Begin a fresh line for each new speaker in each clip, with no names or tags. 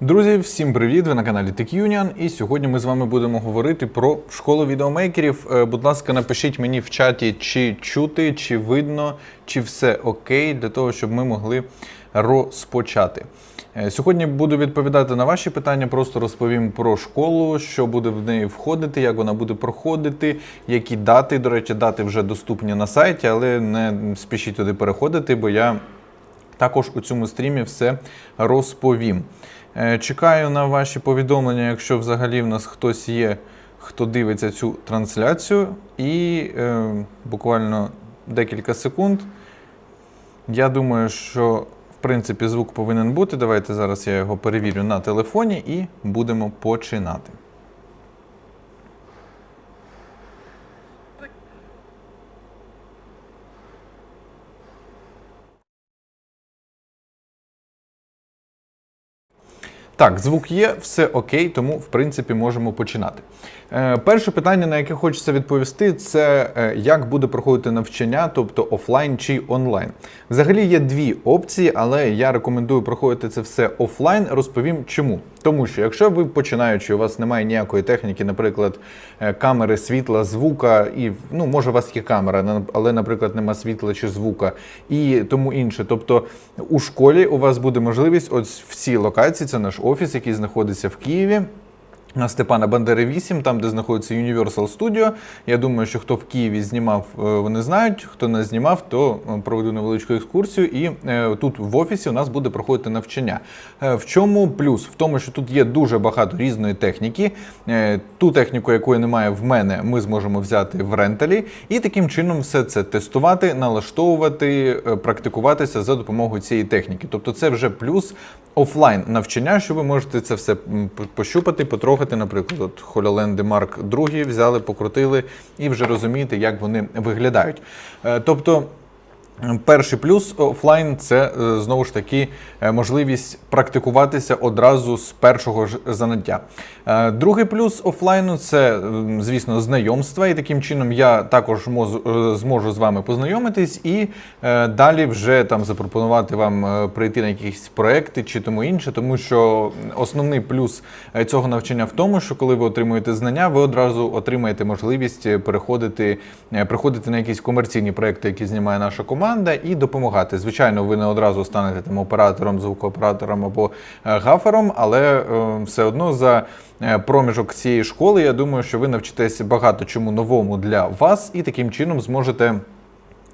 Друзі, всім привіт! Ви на каналі TechUnion і сьогодні ми з вами будемо говорити про школу відеомейкерів. Е, Будь ласка, напишіть мені в чаті, чи чути, чи видно, чи все окей, для того, щоб ми могли розпочати. Е, Сьогодні буду відповідати на ваші питання, просто розповім про школу, що буде в неї входити, як вона буде проходити, які дати. До речі, дати вже доступні на сайті, але не спішіть туди переходити, бо я також у цьому стрімі все розповім. Е, Чекаю на ваші повідомлення, якщо взагалі в нас хтось є, хто дивиться цю трансляцію. І е, буквально декілька секунд. Я думаю, що в принципі звук повинен бути. Давайте зараз я його перевірю на телефоні і будемо починати. Так, звук є, все окей, тому в принципі можемо починати. Е, перше питання, на яке хочеться відповісти, це е, як буде проходити навчання, тобто офлайн чи онлайн. Взагалі є дві опції, але я рекомендую проходити це все офлайн. Розповім чому. Тому що якщо ви починаючи, у вас немає ніякої техніки, наприклад, е, камери, світла, звука, і ну може у вас є камера, але, наприклад, нема світла чи звука, і тому інше. Тобто у школі у вас буде можливість ось в цій локації, це наш офіс, який знаходиться в Києві. На Степана Бандери 8, там, де знаходиться Universal Studio. Я думаю, що хто в Києві знімав, е, вони знають. Хто не знімав, то е, проведу невеличку екскурсію. І е, тут в офісі у нас буде проходити навчання. В чому плюс? В тому, що тут є дуже багато різної техніки. Ту техніку, якої немає в мене, ми зможемо взяти в ренталі, і таким чином все це тестувати, налаштовувати, практикуватися за допомогою цієї техніки. Тобто, це вже плюс офлайн навчання, що ви можете це все пощупати, потрогати. Наприклад, от Хололенди Марк 2 взяли, покрутили і вже розумієте, як вони виглядають. Е, Тобто. Перший плюс офлайн це е, знову ж таки е, можливість практикуватися одразу з першого ж заняття. Е, Другий плюс офлайну це, звісно, знайомства, і таким чином я також можу, зможу з вами познайомитись і далі вже там запропонувати вам прийти на якісь проекти чи тому інше, тому що основний плюс цього навчання в тому, що коли ви отримуєте знання, ви одразу отримаєте можливість переходити, приходити на якісь комерційні проекти, які знімає наша команда, і допомагати. Звичайно, ви не одразу станете там оператором, звукооператором або е, гафером, але е, все одно за е, проміжок цієї школи я думаю, що ви навчитесь багато чому новому для вас, і таким чином зможете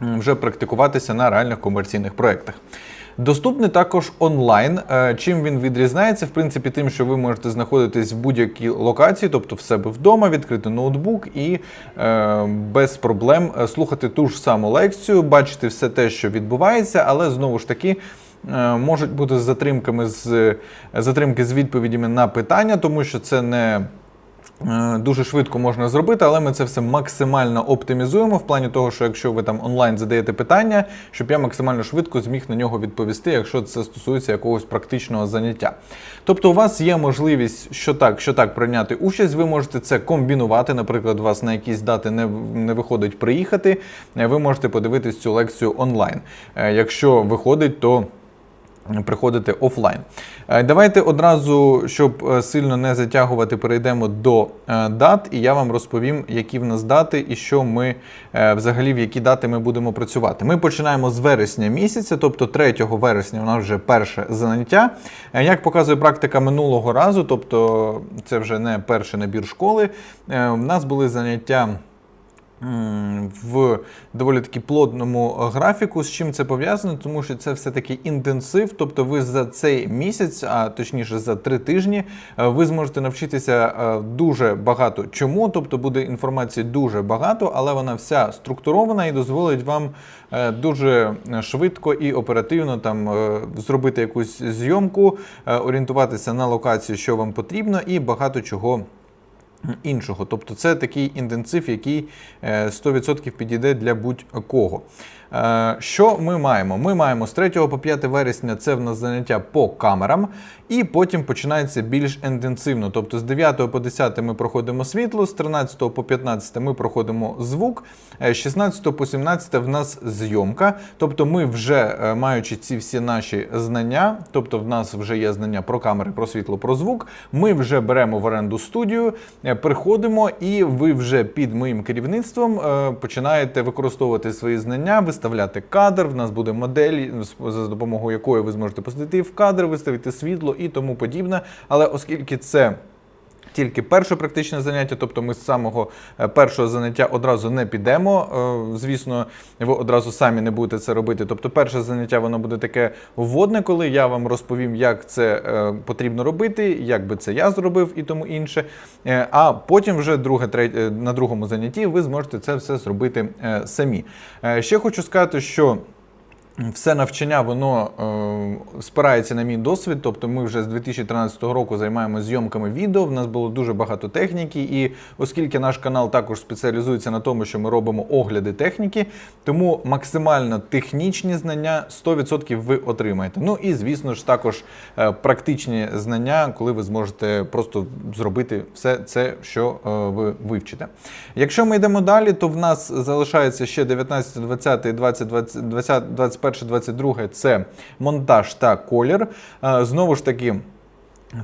вже практикуватися на реальних комерційних проєктах. Доступний також онлайн. Е, Чим він відрізняється? В принципі, тим, що ви можете знаходитись в будь-якій локації, тобто в себе вдома, відкрити ноутбук і е, без проблем е, слухати ту ж саму лекцію, бачити все те, що відбувається, але знову ж таки. е, Можуть бути з затримками з затримки з відповідями на питання, тому що це не Дуже швидко можна зробити, але ми це все максимально оптимізуємо в плані того, що якщо ви там онлайн задаєте питання, щоб я максимально швидко зміг на нього відповісти, якщо це стосується якогось практичного заняття. Тобто, у вас є можливість що так, що так прийняти участь. Ви можете це комбінувати. Наприклад, у вас на якісь дати не, не виходить приїхати. е, Ви можете подивитись цю лекцію онлайн. Е, Якщо виходить, то приходити офлайн. Е, Давайте одразу, щоб е, сильно не затягувати, перейдемо до е, дат, і я вам розповім, які в нас дати і що ми взагалі в які дати ми будемо працювати. Ми починаємо з вересня місяця, тобто 3 вересня у нас вже перше заняття. Як показує практика минулого разу, тобто це вже не перший набір школи. У нас були заняття. В доволі таки плотному графіку. З чим це пов'язано? Тому що це все-таки інтенсив. Тобто, ви за цей місяць, а точніше за три тижні, е, ви зможете навчитися е, дуже багато чому. Тобто буде інформації дуже багато, але вона вся структурована і дозволить вам е, дуже швидко і оперативно там е, зробити якусь зйомку, е, орієнтуватися на локацію, що вам потрібно, і багато чого іншого. Тобто це такий інтенсив, який е, 100% підійде для будь-кого. Е, Що ми маємо? Ми маємо з 3 по 5 вересня це в нас заняття по камерам, і потім починається більш інтенсивно. Тобто з 9 по 10 ми проходимо світло, з 13 по 15 ми проходимо звук, е, з 16 по 17 в нас зйомка. Тобто ми вже е, маючи ці всі наші знання, тобто в нас вже є знання про камери, про світло, про звук. Ми вже беремо в оренду студію, приходимо, і ви вже під моїм керівництвом починаєте використовувати свої знання, виставляти кадр. В нас буде модель, за допомогою якої ви зможете посадити в кадр, виставити світло і тому подібне. Але оскільки це тільки перше практичне заняття, тобто ми з самого е, першого заняття одразу не підемо. Е, Звісно, ви одразу самі не будете це робити. Тобто, перше заняття воно буде таке вводне, коли я вам розповім, як це е, потрібно робити, як би це я зробив і тому інше. А потім, вже друге, третє, на другому занятті, ви зможете це все зробити самі. Ще хочу сказати, що. Все навчання воно е, спирається на мій досвід. Тобто, ми вже з 2013 року займаємося зйомками відео. В нас було дуже багато техніки, і оскільки наш канал також спеціалізується на тому, що ми робимо огляди техніки, тому максимально технічні знання 100% ви отримаєте. Ну і звісно ж також е, практичні знання, коли ви зможете просто зробити все це, що е, ви вивчите. Якщо ми йдемо далі, то в нас залишається ще 19, 20, 20, 20, 20 21, 22 це монтаж та колір. Е, Знову ж таки.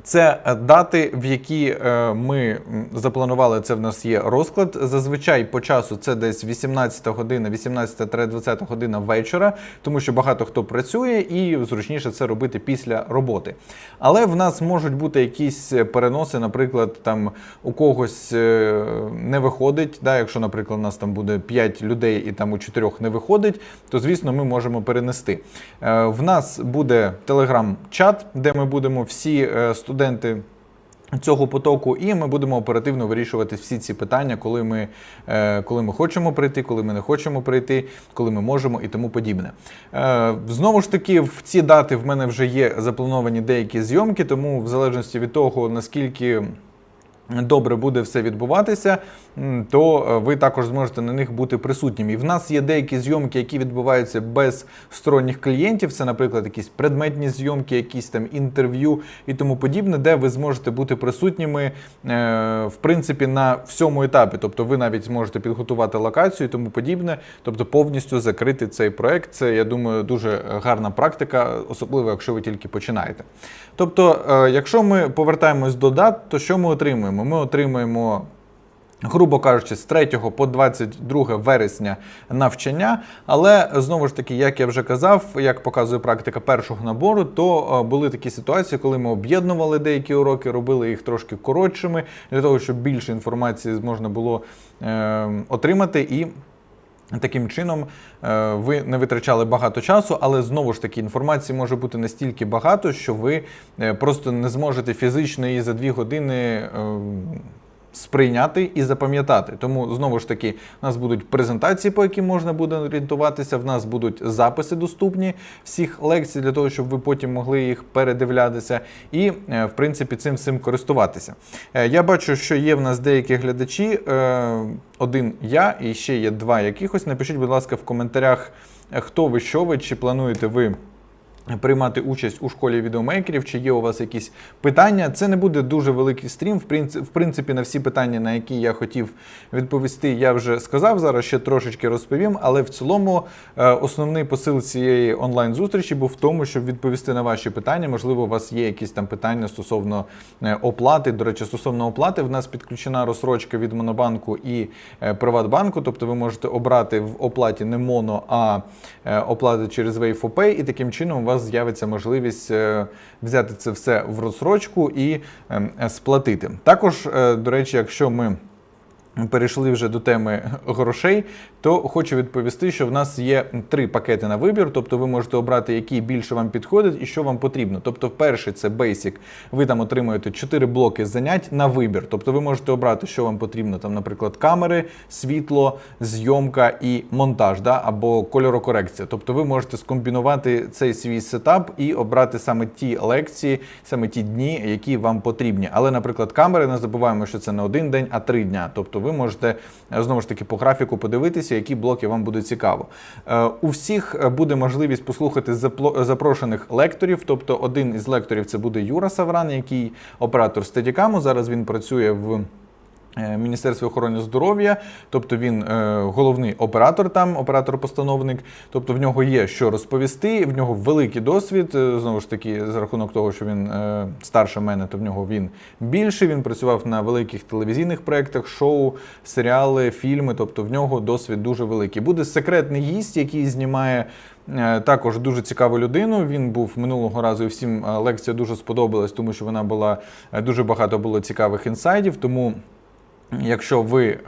Це е, дати, в які е, ми запланували. Це в нас є розклад. Зазвичай по часу це десь 18 година, 18-20 година вечора, тому що багато хто працює і зручніше це робити після роботи. Але в нас можуть бути якісь переноси, наприклад, там у когось е, не виходить. Да, якщо, наприклад, у нас там буде 5 людей і там у 4 не виходить, то звісно ми можемо перенести. Е, В нас буде телеграм-чат, де ми будемо всі е, студенти. Цього потоку, і ми будемо оперативно вирішувати всі ці питання, коли ми, е, коли ми хочемо прийти, коли ми не хочемо прийти, коли ми можемо і тому подібне. Е, знову ж таки, в ці дати в мене вже є заплановані деякі зйомки, тому в залежності від того, наскільки добре буде все відбуватися, то е, ви також зможете на них бути присутніми. І в нас є деякі зйомки, які відбуваються без сторонніх клієнтів. Це, наприклад, якісь предметні зйомки, якісь там інтерв'ю і тому подібне, де ви зможете бути присутніми е, в принципі на всьому етапі. Тобто ви навіть зможете підготувати локацію і тому подібне, тобто повністю закрити цей проект. Це, я думаю, дуже гарна практика, особливо якщо ви тільки починаєте. Тобто, е, якщо ми повертаємось до дат, то що ми отримуємо? Ми отримуємо. Грубо кажучи, з 3 по 22 вересня навчання, але знову ж таки, як я вже казав, як показує практика першого набору, то е, були такі ситуації, коли ми об'єднували деякі уроки, робили їх трошки коротшими, для того, щоб більше інформації можна було е, отримати і Таким чином е, ви не витрачали багато часу, але знову ж таки інформації може бути настільки багато, що ви е, просто не зможете фізично її за дві години е, сприйняти і запам'ятати. Тому знову ж таки, у нас будуть презентації, по яким можна буде орієнтуватися. В нас будуть записи доступні всіх лекцій для того, щоб ви потім могли їх передивлятися, і е, в принципі цим всім користуватися. Е, Я бачу, що є в нас деякі глядачі. е, Один я і ще є два якихось. Напишіть, будь ласка, в коментарях, хто ви, що ви, чи плануєте ви приймати участь у школі відеомейкерів, чи є у вас якісь питання. Це не буде дуже великий стрім. В принципі, на всі питання, на які я хотів відповісти, я вже сказав. Зараз ще трошечки розповім. Але в цілому е, основний посил цієї онлайн-зустрічі був в тому, щоб відповісти на ваші питання. Можливо, у вас є якісь там питання стосовно е, оплати. До речі, стосовно оплати, в нас підключена розсрочка від Монобанку і е, Приватбанку. Тобто ви можете обрати в оплаті не моно, а оплати через Wave і таким чином у вас з'явиться можливість е, взяти це все в розсрочку і ем, сплатити. Також, е, до речі, якщо ми перейшли вже до теми грошей, то хочу відповісти, що в нас є три пакети на вибір, тобто ви можете обрати, який більше вам підходить і що вам потрібно. Тобто, перший це Basic, ви там отримуєте 4 блоки занять на вибір. Тобто ви можете обрати, що вам потрібно, там, наприклад, камери, світло, зйомка і монтаж, да? або кольорокорекція. Тобто ви можете скомбінувати цей свій сетап і обрати саме ті лекції, саме ті дні, які вам потрібні. Але, наприклад, камери не забуваємо, що це не один день, а три дня. Тобто ви можете е, знову ж таки по графіку подивитися, які блоки вам буде цікаво. Е, У всіх е, буде можливість послухати запрошених лекторів. Тобто, один із лекторів це буде Юра Савран, який оператор стедікаму. Зараз він працює в. Е, Міністерстві охорони здоров'я, тобто він е, головний оператор там, оператор-постановник. Тобто в нього є що розповісти, в нього великий досвід. е, Знову ж таки, за рахунок того, що він старше мене, то в нього він більший. Він працював на великих телевізійних проєктах, шоу, серіали, фільми. Тобто в нього досвід дуже великий. Буде секретний гість, який знімає. Також дуже цікаву людину. Він був минулого разу і всім лекція дуже сподобалась, тому що вона була дуже багато було цікавих інсайдів. Тому Якщо ви е,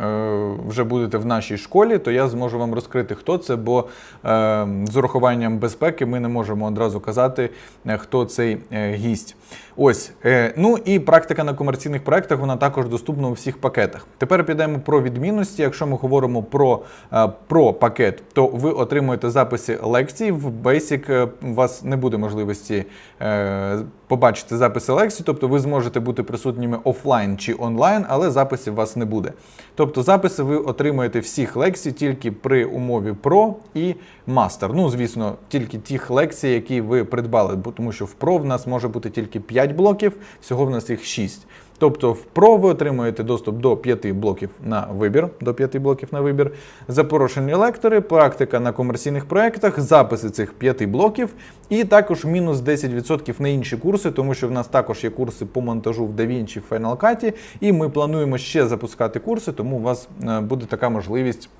вже будете в нашій школі, то я зможу вам розкрити, хто це, бо е, з урахуванням безпеки ми не можемо одразу казати, е, хто цей е, гість. Ось. Е, ну і практика на комерційних проектах вона також доступна у всіх пакетах. Тепер підемо про відмінності. Якщо ми говоримо про, е, про пакет, то ви отримуєте записи лекцій. В Basic е, у вас не буде можливості е, побачити записи лекцій, тобто ви зможете бути присутніми офлайн чи онлайн, але записів у вас не буде. Тобто записи ви отримуєте всіх лекцій тільки при умові Pro і Master. Ну, звісно, тільки тих лекцій, які ви придбали, тому що в Pro в нас може бути тільки 5 блоків, всього в нас їх 6. Тобто в Pro ви отримуєте доступ до 5 блоків на вибір, до 5 блоків на вибір, запорошені лектори, практика на комерційних проєктах, записи цих 5 блоків, і також мінус 10% на інші курси, тому що в нас також є курси по монтажу в DaVinci, в Final Cut, і ми плануємо ще запускати курси, тому у вас е, буде така можливість.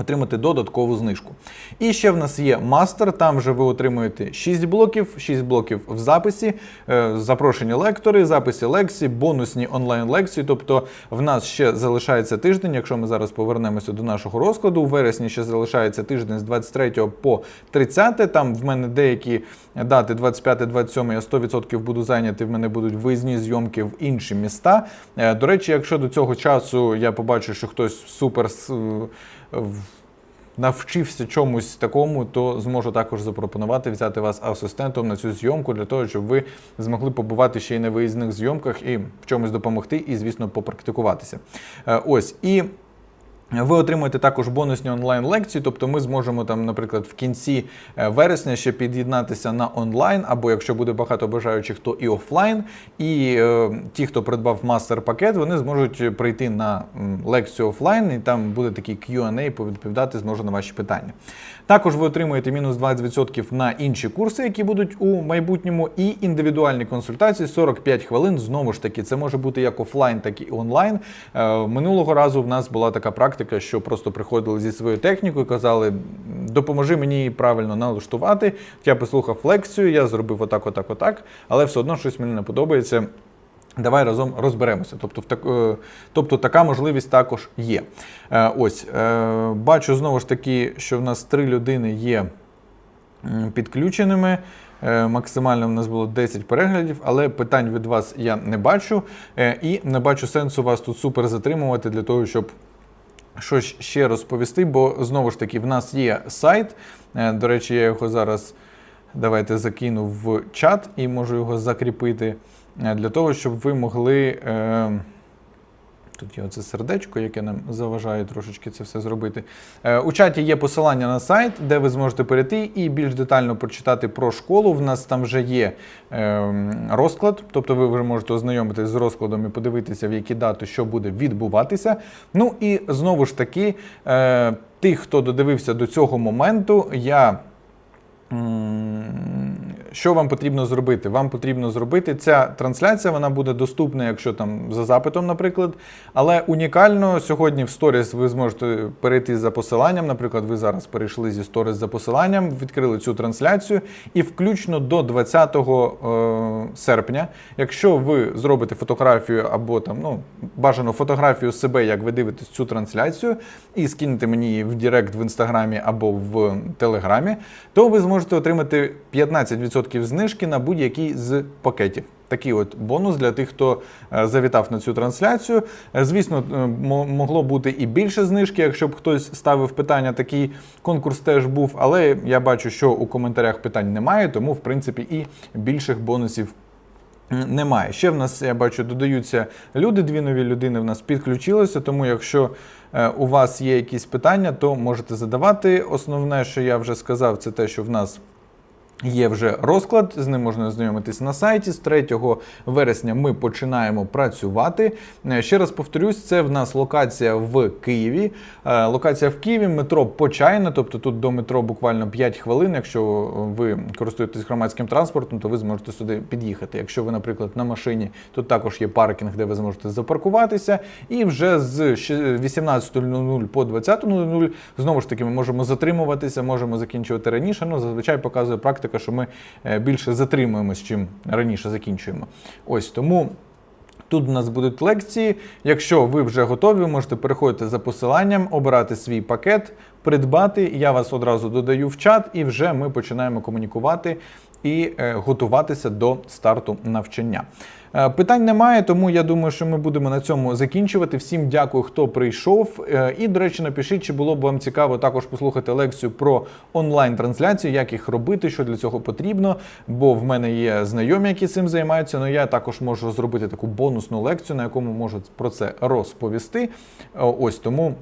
Отримати додаткову знижку. І ще в нас є мастер. Там вже ви отримуєте 6 блоків, 6 блоків в записі, е, запрошені лектори, записи лекцій, бонусні онлайн-лекції. Тобто в нас ще залишається тиждень. Якщо ми зараз повернемося до нашого розкладу, у вересні ще залишається тиждень з 23 по 30. Там в мене деякі дати 25-27 я 100% буду зайнятий. В мене будуть виїзні зйомки в інші міста. Е, До речі, якщо до цього часу я побачу, що хтось супер в- навчився чомусь такому, то зможу також запропонувати взяти вас асистентом на цю зйомку для того, щоб ви змогли побувати ще й на виїзних зйомках і в чомусь допомогти, і, звісно, попрактикуватися. Е, Ось і. Ви отримуєте також бонусні онлайн-лекції, тобто ми зможемо там, наприклад, в кінці е, вересня ще під'єднатися на онлайн, або якщо буде багато бажаючих, то і офлайн. І е, ті, хто придбав мастер-пакет, вони зможуть прийти на лекцію офлайн, і там буде такий Q&A, повідповідати зможу на ваші питання. Також ви отримуєте мінус 20% на інші курси, які будуть у майбутньому, і індивідуальні консультації 45 хвилин. Знову ж таки, це може бути як офлайн, так і онлайн. Е, Минулого разу в нас була така практика, що просто приходили зі своєю технікою, казали, допоможи мені її правильно налаштувати. Я послухав лекцію, я зробив отак, отак, отак, але все одно щось мені не подобається. Давай разом розберемося. Тобто, в так, е, тобто така можливість також є. Е, Ось е, бачу знову ж таки, що в нас три людини є підключеними. Максимально в нас було 10 переглядів, але питань від вас я не бачу. І не бачу сенсу вас тут супер затримувати для того, щоб щось ще розповісти, бо знову ж таки в нас є сайт. Е, До речі, я його зараз давайте закину в чат і можу його закріпити е, для того, щоб ви могли. Тут є оце сердечко, яке нам заважає трошечки це все зробити. Е, У чаті є посилання на сайт, де ви зможете перейти і більш детально прочитати про школу. В нас там вже є е, розклад, тобто ви вже можете ознайомитись з розкладом і подивитися, в які дати що буде відбуватися. Ну і знову ж таки, е, тих, хто додивився до цього моменту, я. Що вам потрібно зробити? Вам потрібно зробити ця трансляція, вона буде доступна, якщо там за запитом, наприклад. Але унікально сьогодні в сторіс ви зможете перейти за посиланням. Наприклад, ви зараз перейшли зі сторіс за посиланням, відкрили цю трансляцію, і включно до 20 е, серпня, якщо ви зробите фотографію або там ну бажану фотографію себе, як ви дивитесь цю трансляцію, і скинете мені її в Директ в інстаграмі або в Телеграмі, то ви зможете отримати 15% знижки на будь-який з пакетів. Такий от бонус для тих, хто е, завітав на цю трансляцію. Е, Звісно, е, мо- могло бути і більше знижки, якщо б хтось ставив питання. Такий конкурс теж був, але я бачу, що у коментарях питань немає, тому в принципі і більших бонусів Немає. Ще в нас, я бачу, додаються люди, дві нові людини в нас підключилися, тому якщо у вас є якісь питання, то можете задавати. Основне, що я вже сказав, це те, що в нас. Є вже розклад, з ним можна ознайомитись на сайті. З 3 вересня ми починаємо працювати. Е, Ще раз повторюсь, це в нас локація в Києві. Е, Локація в Києві, метро Почайна, тобто тут до метро буквально 5 хвилин. Якщо ви користуєтесь громадським транспортом, то ви зможете сюди під'їхати. Якщо ви, наприклад, на машині, тут також є паркінг, де ви зможете запаркуватися. І вже з 18.00 по 20.00 знову ж таки ми можемо затримуватися, можемо закінчувати раніше. Ну, зазвичай показує практика, що ми е, більше затримуємось, чим раніше закінчуємо. Ось тому. Тут у нас будуть лекції. Якщо ви вже готові, можете переходити за посиланням, обирати свій пакет, придбати. Я вас одразу додаю в чат, і вже ми починаємо комунікувати і е, готуватися до старту навчання. Е, Питань немає, тому я думаю, що ми будемо на цьому закінчувати. Всім дякую, хто прийшов. Е, І, до речі, напишіть, чи було б вам цікаво також послухати лекцію про онлайн-трансляцію, як їх робити, що для цього потрібно. Бо в мене є знайомі, які цим займаються. але я також можу зробити таку бонусну лекцію, на якому можу про це розповісти. Ось тому.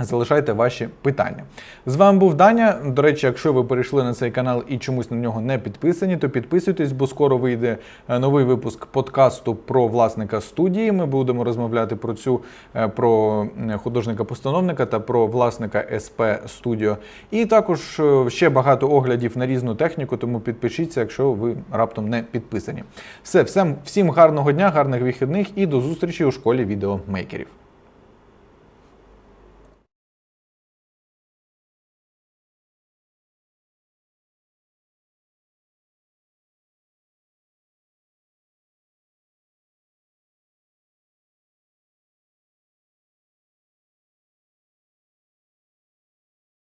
Залишайте ваші питання. З вами був Даня. До речі, якщо ви перейшли на цей канал і чомусь на нього не підписані, то підписуйтесь, бо скоро вийде е, новий випуск подкасту про власника студії. Ми будемо розмовляти про цю е, про художника-постановника та про власника СП Studio. І також е, ще багато оглядів на різну техніку, тому підпишіться, якщо ви раптом не підписані. Все, всім, всім гарного дня, гарних вихідних і до зустрічі у школі відеомейкерів.